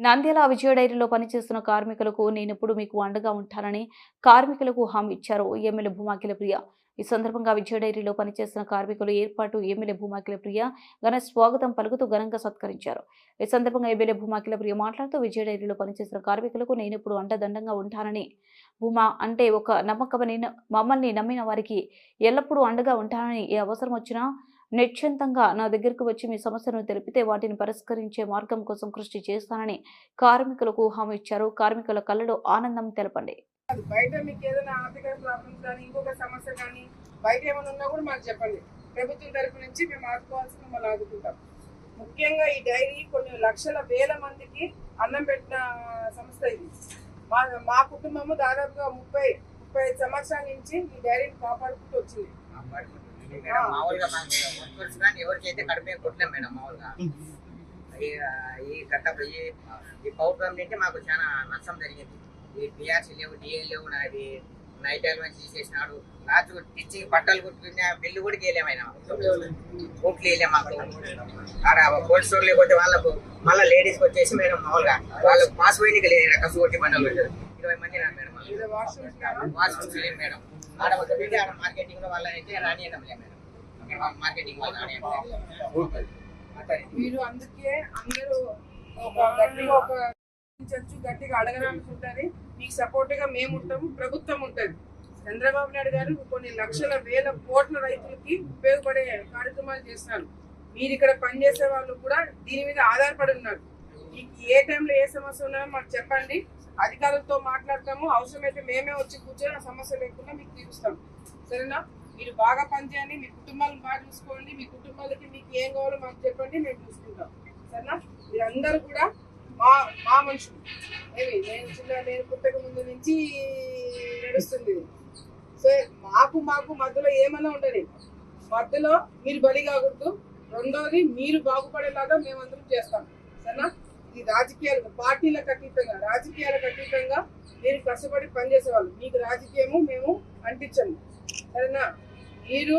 నంద్యాల విజయ డైరీలో పనిచేస్తున్న కార్మికులకు నేనెప్పుడు మీకు అండగా ఉంటానని కార్మికులకు హామీ ఇచ్చారు ఎమ్మెల్యే భూమాకిల ప్రియ ఈ సందర్భంగా విజయ డైరీలో పనిచేస్తున్న కార్మికులు ఏర్పాటు ఎమ్మెల్యే భూమాకిల ప్రియ ఘన స్వాగతం పలుకుతూ ఘనంగా సత్కరించారు. ఈ సందర్భంగా ఎమ్మెల్యే భూమాకిల ప్రియ మాట్లాడుతూ విజయ డైరీలో పనిచేస్తున్న కార్మికులకు నేనెప్పుడు అండదండంగా ఉంటానని భూమా అంటే ఒక నమ్మకమని మమ్మల్ని నమ్మిన వారికి ఎల్లప్పుడూ అండగా ఉంటానని ఏ అవసరం వచ్చినా నిశ్చింతంగా నా దగ్గరకు వచ్చి మీ సమస్యను తెలిపితే వాటిని పరిష్కరించే మార్గం కోసం కృషి చేస్తానని కార్మికులకు హామీ ఇచ్చారు. కార్మికుల కళ్ళలో ఆనందం తెలపండి. కాదు. బయట మీకు ఏదైనా ఆర్థిక ప్రాబ్లమ్స్ కానీ ఇంకొక సమస్య కానీ బయట ఏమైనా ఉన్నా కూడా మాకు చెప్పండి. ప్రభుత్వం తరపు నుంచి మేము ఆదుకోవాల్సిన మిమ్మల్ని ఆదుకుంటాం. ముఖ్యంగా ఈ డైరీ కొన్ని లక్షల వేల మందికి అన్నం పెట్టిన సంస్థ ఇది. మా మా కుటుంబము దాదాపుగా ముప్పై ముప్పై సంవత్సరాల నుంచి ఈ డైరీని కాపాడుకుంటూ వచ్చింది. మేడం. మామూలుగా వర్కర్స్ కానీ ఎవరికైతే కడిపే కొట్టలేం మేడం మామూలుగా. ఈ గత ఈ ఈ పౌర్ నుంచి మాకు చాలా నష్టం జరిగింది. ఈ పిఆర్సీ లేవు డిఎల్ లేవు నాది నైట్ అలవెన్స్ తీసేసినాడు. లాస్ట్ టీచింగ్ బట్టలు కుట్టుకునే బిల్లు కూడా గేలేమైనా బూట్లు వేయలే మాకు. ఆడ కోల్డ్ స్టోర్ లేకపోతే వాళ్ళకు మళ్ళీ లేడీస్కి వచ్చేసి మేడం మామూలుగా వాళ్ళకు పాస్ పోయినకి లేదు. కసు కొట్టి బండలు. ఇరవై మంది మేడం. లేవు మేడం. ఆడ ఒక పెట్టి ఆడ మార్కెటింగ్లో వాళ్ళనైతే రానియడం లేదు మేడం. మార్కెటింగ్ వాళ్ళు రానియడం మీరు అందుకే అందరూ ఒక గట్టిగా ఒక చర్చు గట్టిగా అడగడానికి ఉంటది మీకు సపోర్ట్గా మేము ఉంటాము ప్రభుత్వం ఉంటది. చంద్రబాబు నాయుడు గారు కొన్ని లక్షల వేల కోట్ల రైతులకి ఉపయోగపడే కార్యక్రమాలు చేస్తున్నారు మీరు ఇక్కడ పనిచేసే వాళ్ళు కూడా దీని మీద ఆధారపడి ఉన్నారు. మీకు ఏ టైంలో ఏ సమస్య ఉన్నాయో మాకు చెప్పండి. అధికారులతో మాట్లాడతాము. అవసరమైతే మేమే వచ్చి కూర్చొని ఆ సమస్య లేకుండా మీకు తీరుస్తాం. సరేనా? మీరు బాగా పనిచేయండి మీ కుటుంబాలను బాగా చూసుకోండి మీ కుటుంబాలకి మీకు ఏం కావాలో మాకు చెప్పండి మేము చూసుకుంటాం. సరేనా? మీరందరూ కూడా మా మా మనుషులు. ఏమి నేను చిన్న నేను పుట్టక ముందు నుంచి నడుస్తుంది. సో మాకు మాకు మధ్యలో ఏమైనా ఉండదు మధ్యలో మీరు బలి కాకూడదు. రెండోది మీరు బాగుపడేలాగా మేమందరం చేస్తాం. సరేనా? ఇది రాజకీయాలు పార్టీలకు అతీతంగా రాజకీయాలకు అతీతంగా మీరు కష్టపడి పనిచేసేవాళ్ళు. మీకు రాజకీయము మేము అంటించము. సరేనా? మీరు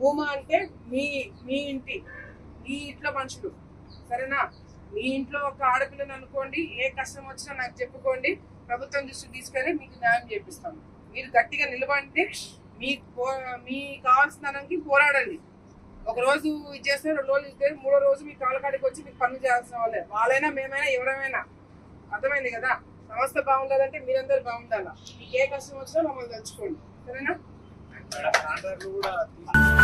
భూమా అంటే మీ మీ ఇంటి మీ ఇంట్లో మనుషులు. సరేనా? మీ ఇంట్లో ఒక ఆడపిల్లని అనుకోండి ఏ కష్టం వచ్చినా నాకు చెప్పుకోండి ప్రభుత్వం దృష్టికి తీసుకొని మీకు న్యాయం చేపిస్తాము. మీరు గట్టిగా నిలబడితే మీ పో మీ కావాల్సిన దానికి పోరాడండి. ఒక రోజు ఇది చేస్తే రెండు రోజులు ఇస్తే మూడో రోజు మీ కాళ్ళ వచ్చి మీకు పనులు చేయాల్సిన వాళ్ళే. వాళ్ళైనా మేమైనా ఎవరైనా. అర్థమైంది కదా? సంస్థ బాగుండాలంటే మీరందరూ బాగుండాలా? మీకు ఏ కష్టం వచ్చినా మమ్మల్ని తలుచుకోండి. సరేనా? కూడా